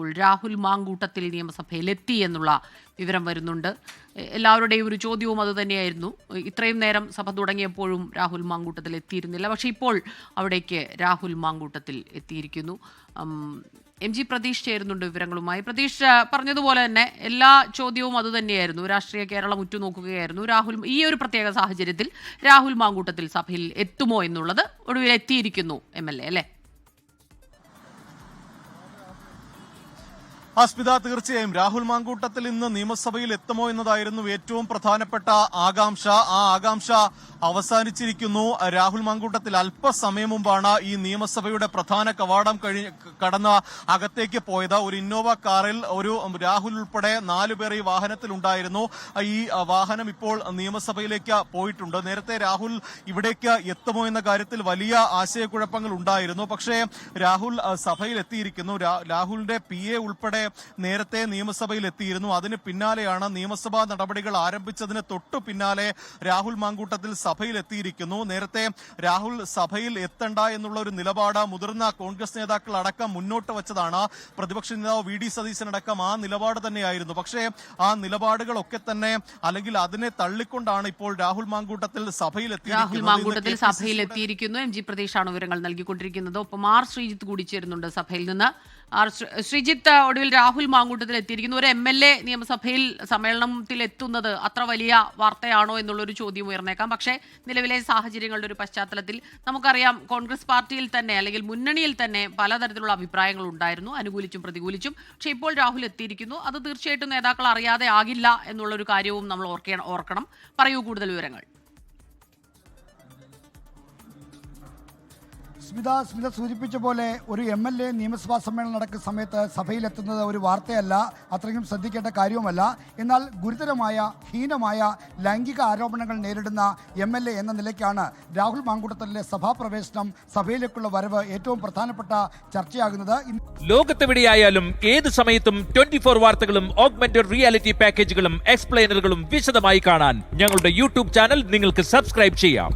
ഇപ്പോൾ രാഹുൽ മാങ്കൂട്ടത്തിൽ നിയമസഭയിലെത്തി എന്നുള്ള വിവരം വരുന്നുണ്ട്. എല്ലാവരുടെയും ഒരു ചോദ്യവും അതുതന്നെയായിരുന്നു ഇത്രയും നേരം സഭ തുടങ്ങിയപ്പോഴും രാഹുൽ മാങ്കൂട്ടത്തിൽ എത്തിയിരുന്നില്ല. പക്ഷേ ഇപ്പോൾ അവിടേക്ക് രാഹുൽ മാങ്കൂട്ടത്തിൽ എത്തിയിരിക്കുന്നു. എം ജി പ്രതീഷ് ചേരുന്നുണ്ട് വിവരങ്ങളുമായി. പ്രതീഷ് പറഞ്ഞതുപോലെ തന്നെ എല്ലാ ചോദ്യവും അതുതന്നെയായിരുന്നു രാഷ്ട്രീയ കേരളം ഉറ്റുനോക്കുകയായിരുന്നു. രാഹുൽ ഈ ഒരു പ്രത്യേക സാഹചര്യത്തിൽ രാഹുൽ മാങ്കൂട്ടത്തിൽ സഭയിൽ എത്തുമോ എന്നുള്ളത് ഒടുവിൽ എത്തിയിരിക്കുന്നു എം എൽ എ അല്ലേ? അസ്മിത തീർച്ചയായും രാഹുൽ മാങ്കൂട്ടത്തിൽ ഇന്ന് നിയമസഭയിൽ എത്തുമോ എന്നതായിരുന്നു ഏറ്റവും പ്രധാനപ്പെട്ട ആകാംക്ഷ. ആ ആകാംക്ഷ അവസാനിച്ചിരിക്കുന്നു. രാഹുൽ മാങ്കൂട്ടത്തിൽ അല്പസമയം മുമ്പാണ് ഈ നിയമസഭയുടെ പ്രധാന കവാടം കഴി കടന്ന് അകത്തേക്ക് പോയത്. ഒരു ഇന്നോവ കാറിൽ ഒരു രാഹുൽ ഉൾപ്പെടെ നാലുപേർ ഈ വാഹനത്തിൽ ഉണ്ടായിരുന്നു ഈ വാഹനം ഇപ്പോൾ നിയമസഭയിലേക്ക് പോയിട്ടുണ്ട്. നേരത്തെ രാഹുൽ ഇവിടേക്ക് എത്തുമോ എന്ന കാര്യത്തിൽ വലിയ ആശയക്കുഴപ്പങ്ങൾ ഉണ്ടായിരുന്നു. പക്ഷേ രാഹുൽ സഭയിൽ എത്തിയിരിക്കുന്നു രാഹുലിന്റെ പി എ ഉൾപ്പെടെ നേരത്തെ നിയമസഭയിൽ എത്തിയിരുന്നു അതിന് പിന്നാലെയാണ് നിയമസഭാ നടപടികൾ ആരംഭിച്ചതിന് തൊട്ടു പിന്നാലെ രാഹുൽ മാങ്കൂട്ടത്തിൽ സഭയിൽ എത്തിയിരിക്കുന്നു നേരത്തെ രാഹുൽ സഭയിൽ എത്തണ്ട എന്നുള്ള ഒരു നിലപാട് മുതിർന്ന കോൺഗ്രസ് നേതാക്കൾ അടക്കം മുന്നോട്ട് വച്ചതാണ്. പ്രതിപക്ഷ നേതാവ് വി ഡി സതീശനടക്കം ആ നിലപാട് തന്നെയായിരുന്നു. പക്ഷേ ആ നിലപാടുകളൊക്കെ തന്നെ അല്ലെങ്കിൽ അതിനെ തള്ളിക്കൊണ്ടാണ് ഇപ്പോൾ രാഹുൽ മാങ്കൂട്ടത്തിൽ സഭയിൽ രാഹുൽ മാങ്കൂട്ടത്തിൽ സഭയിൽ എത്തിയിരിക്കുന്നു എം ജി പ്രതീഷാണ് വിവരങ്ങൾ നൽകിക്കൊണ്ടിരിക്കുന്നത്. ഒപ്പം ആർ ശ്രീജിത്ത് കൂടി ചേരുന്നുണ്ട് സഭയിൽ നിന്ന്. ആർ ശ്രീജിത്ത് ഒടുവിൽ രാഹുൽ മാങ്കൂട്ടത്തിൽ എത്തിയിരിക്കുന്നു. ഒരു എം എൽ എ നിയമസഭയിൽ സമ്മേളനത്തിൽ എത്തുന്നത് അത്ര വലിയ വാർത്തയാണോ എന്നുള്ളൊരു ചോദ്യം ഉയർന്നേക്കാം. പക്ഷേ നിലവിലെ സാഹചര്യങ്ങളുടെ ഒരു പശ്ചാത്തലത്തിൽ നമുക്കറിയാം കോൺഗ്രസ് പാർട്ടിയിൽ തന്നെ അല്ലെങ്കിൽ മുന്നണിയിൽ തന്നെ പലതരത്തിലുള്ള അഭിപ്രായങ്ങൾ ഉണ്ടായിരുന്നു. അനുകൂലിച്ചും പ്രതികൂലിച്ചും. പക്ഷേ ഇപ്പോൾ രാഹുൽ എത്തിയിരിക്കുന്നു. അത് തീർച്ചയായിട്ടും നേതാക്കൾ അറിയാതെ ആകില്ല എന്നുള്ളൊരു കാര്യവും നമ്മൾ ഓർക്കണം പറയൂ കൂടുതൽ വിവരങ്ങൾ. സ്മിത സ്മിത സൂചിപ്പിച്ച പോലെ ഒരു എം എൽ എ നിയമസഭാ സമ്മേളനം നടക്കുന്ന സമയത്ത് സഭയിലെത്തുന്നത് ഒരു വാർത്തയല്ല അത്രയും ശ്രദ്ധിക്കേണ്ട കാര്യവുമല്ല. എന്നാൽ ഗുരുതരമായ ഹീനമായ ലൈംഗിക ആരോപണങ്ങൾ നേരിടുന്ന എം എൽ എ എന്ന നിലയ്ക്കാണ് രാഹുൽ മാങ്കൂട്ടത്തലിലെ സഭാപ്രവേശനം സഭയിലേക്കുള്ള വരവ് ഏറ്റവും പ്രധാനപ്പെട്ട ചർച്ചയാകുന്നത്. ലോകത്തെവിടെയായാലും ഏത് സമയത്തും ട്വന്റി ഫോർ വാർത്തകളും ഓഗ്മെന്റഡ് റിയാലിറ്റി പാക്കേജുകളും എക്സ്പ്ലെയിനറുകളും വിശദമായി കാണാൻ ഞങ്ങളുടെ യൂട്യൂബ് ചാനൽ നിങ്ങൾക്ക് സബ്സ്ക്രൈബ് ചെയ്യാം.